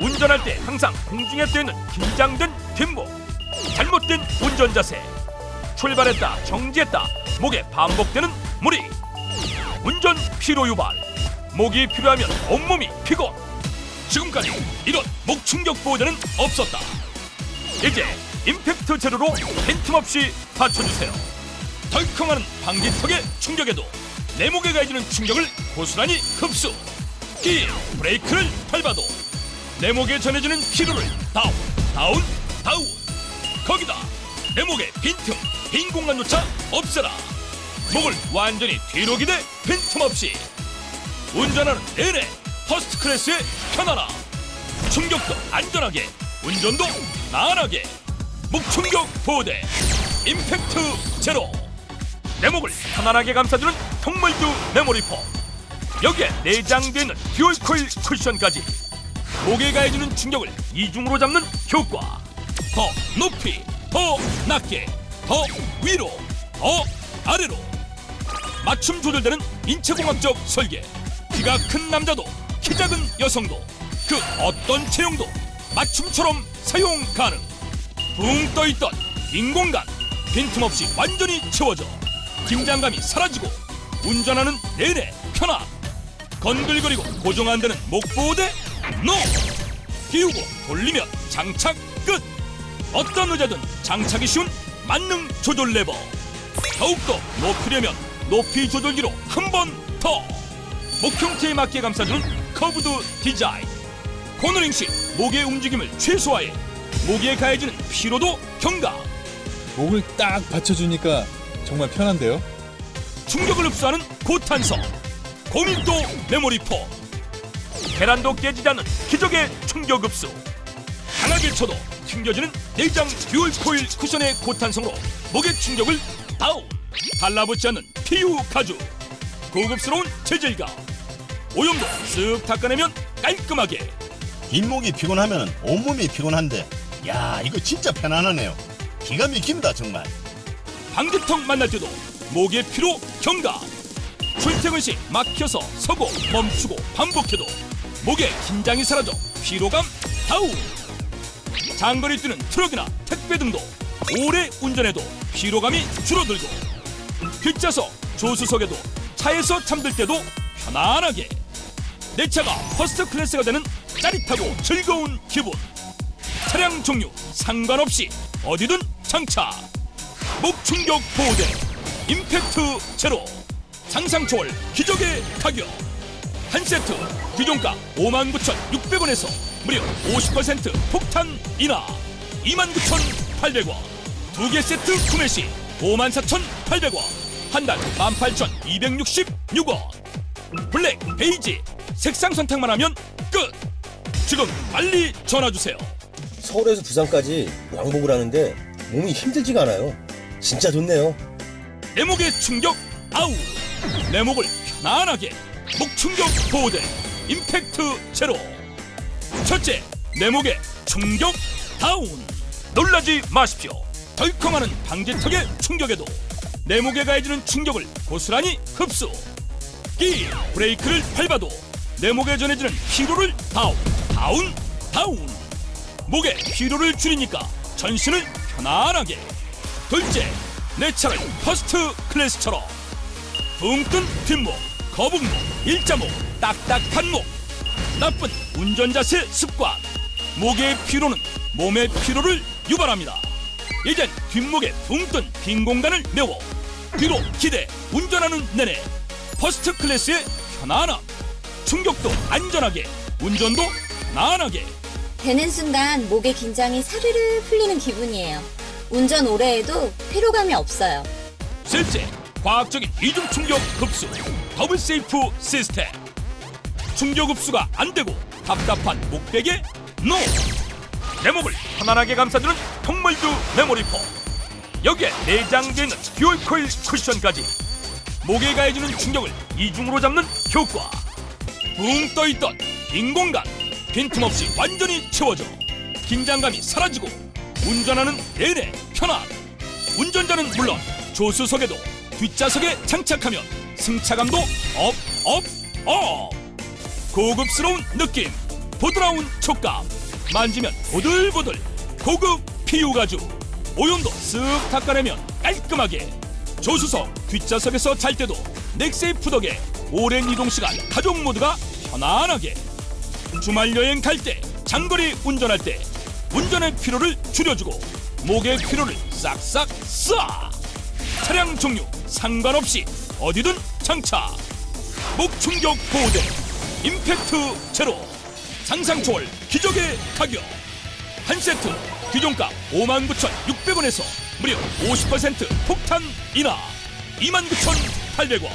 운전할 때 항상 공중에 떠 있는 긴장된 뒷목, 잘못된 운전 자세, 출발했다 정지했다 목에 반복되는 무리, 운전 피로 유발, 목이 필요하면 온몸이 피곤. 지금까지 이런 목 충격 보호대는 없었다. 이제 임팩트 제로로 빈틈없이 받쳐주세요. 덜컹하는 방지턱의 충격에도 내 목에 가해지는 충격을 고스란히 흡수. 이 브레이크를 밟아도 내 목에 전해지는 피로를 다운, 다운, 다운. 거기다 내 목에 빈틈, 빈 공간조차 없애라. 목을 완전히 뒤로 기대 빈틈없이 운전하는 내내 퍼스트 클래스의 편안함. 충격도 안전하게, 운전도 나안하게. 목충격 보호대 임팩트 제로. 내 목을 편안하게 감싸주는 통물두 메모리폼. 여기에 내장되어 있는 듀얼 코일 쿠션까지 목에 가해주는 충격을 이중으로 잡는 효과. 더 높이, 더 낮게, 더 위로, 더 아래로. 맞춤 조절되는 인체공학적 설계. 키가 큰 남자도 키 작은 여성도 그 어떤 체형도 맞춤처럼 사용 가능. 붕 떠있던 빈 공간 빈틈없이 완전히 채워져 긴장감이 사라지고 운전하는 내내 편안 건들거리고 고정 안 되는 목보호대 노 끼우고 돌리면 장착 끝! 어떤 의자든 장착이 쉬운 만능 조절 레버. 더욱더 높이려면 높이 조절기로 한 번 더! 목형태에 맞게 감싸주는 커브드 디자인. 코너링 시 목의 움직임을 최소화해 목에 가해지는 피로도 경감 목을 딱 받쳐주니까 정말 편한데요? 충격을 흡수하는 고탄성. 고밀도 메모리 폼 계란도 깨지지 않는 기적의 충격 흡수. 강하게 쳐도 튕겨지는 내장 듀얼 코일 쿠션의 고탄성으로 목의 충격을 다운 달라붙지 않는 PU 가죽. 고급스러운 재질감. 오염도 쓱 닦아내면 깔끔하게. 뒷목이 피곤하면 온몸이 피곤한데 야 이거 진짜 편안하네요. 기가 막힙니다 정말. 방지턱 만날 때도 목의 피로 경감 출퇴근 시 막혀서 서고 멈추고 반복해도 목에 긴장이 사라져 피로감 다운 장거리 뛰는 트럭이나 택배 등도 오래 운전해도 피로감이 줄어들고 뒷좌석 조수석에도 차에서 잠들 때도 편안하게. 내 차가 퍼스트 클래스가 되는 짜릿하고 즐거운 기분. 차량 종류 상관없이 어디든 장착 목 충격 보호대 임팩트 제로. 상상 초월 기적의 가격 한 세트 규정가 59,600원에서 무려 50% 폭탄 인하 29,800원. 두 개 세트 구매 시 54,800원. 한 달 18,266원. 블랙, 베이지 색상 선택만 하면 끝. 지금 빨리 전화 주세요. 서울에서 부산까지 왕복을 하는데 몸이 힘들지가 않아요. 진짜 좋네요. 내 목의 충격 아우. 내 목을 편안하게 목 충격 보호대 임팩트 제로. 첫째 내 목의 충격 다운. 놀라지 마십시오. 덜컹하는 방지턱의 충격에도 내 목에 가해지는 충격을 고스란히 흡수. 끼 브레이크를 밟아도 내 목에 전해지는 피로를 다운 다운 다운. 목에 피로를 줄이니까 전신을 편안하게. 둘째 내 차를 퍼스트 클래스처럼 붕뜬 뒷목 거북목 일자목 딱딱한 목 나쁜 운전 자세 습관 목의 피로는 몸의 피로를 유발합니다 이젠 뒷목에 붕뜬 빈 공간을 메워 뒤로 기대 운전하는 내내 퍼스트 클래스의 편안함 충격도 안전하게 운전도 편안하게 되는 순간 목의 긴장이 사르르 풀리는 기분이에요. 운전 오래 해도 피로감이 없어요. 셋째, 과학적인 이중 충격 흡수 더블 세이프 시스템. 충격 흡수가 안 되고 답답한 목베개 노. 내 목을 편안하게 감싸주는 통물두 메모리폼. 여기에 있는 듀얼 코일 쿠션까지 목에 가해지는 충격을 이중으로 잡는 효과. 붕 떠있던 빈 공간 빈틈없이 완전히 채워져 긴장감이 사라지고 운전하는 내내 편안. 운전자는 물론 조수석에도 뒷좌석에 장착하면 승차감도 업, 업, 업. 고급스러운 느낌. 부드러운 촉감 만지면 보들보들 고급 피우 가죽 오염도 쓱 닦아내면 깔끔하게 조수석 뒷좌석에서 잘 때도 넥세이프 덕에 오랜 이동 시간 가족 모두가 편안하게 주말 여행 갈 때 장거리 운전할 때 운전의 피로를 줄여주고 목의 피로를 싹싹 쏴 차량 종류 상관없이 어디든 장착 목 충격 보호대 임팩트 제로. 상상 초월 기적의 가격. 한 세트 기존가 59,600원에서 무려 50% 폭탄 인하. 29,800원.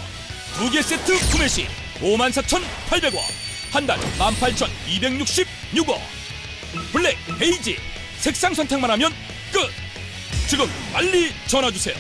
두 개 세트 구매 시 54,800원. 한 달 18,266원. 블랙, 베이지. 색상 선택만 하면 끝. 지금 빨리 전화 주세요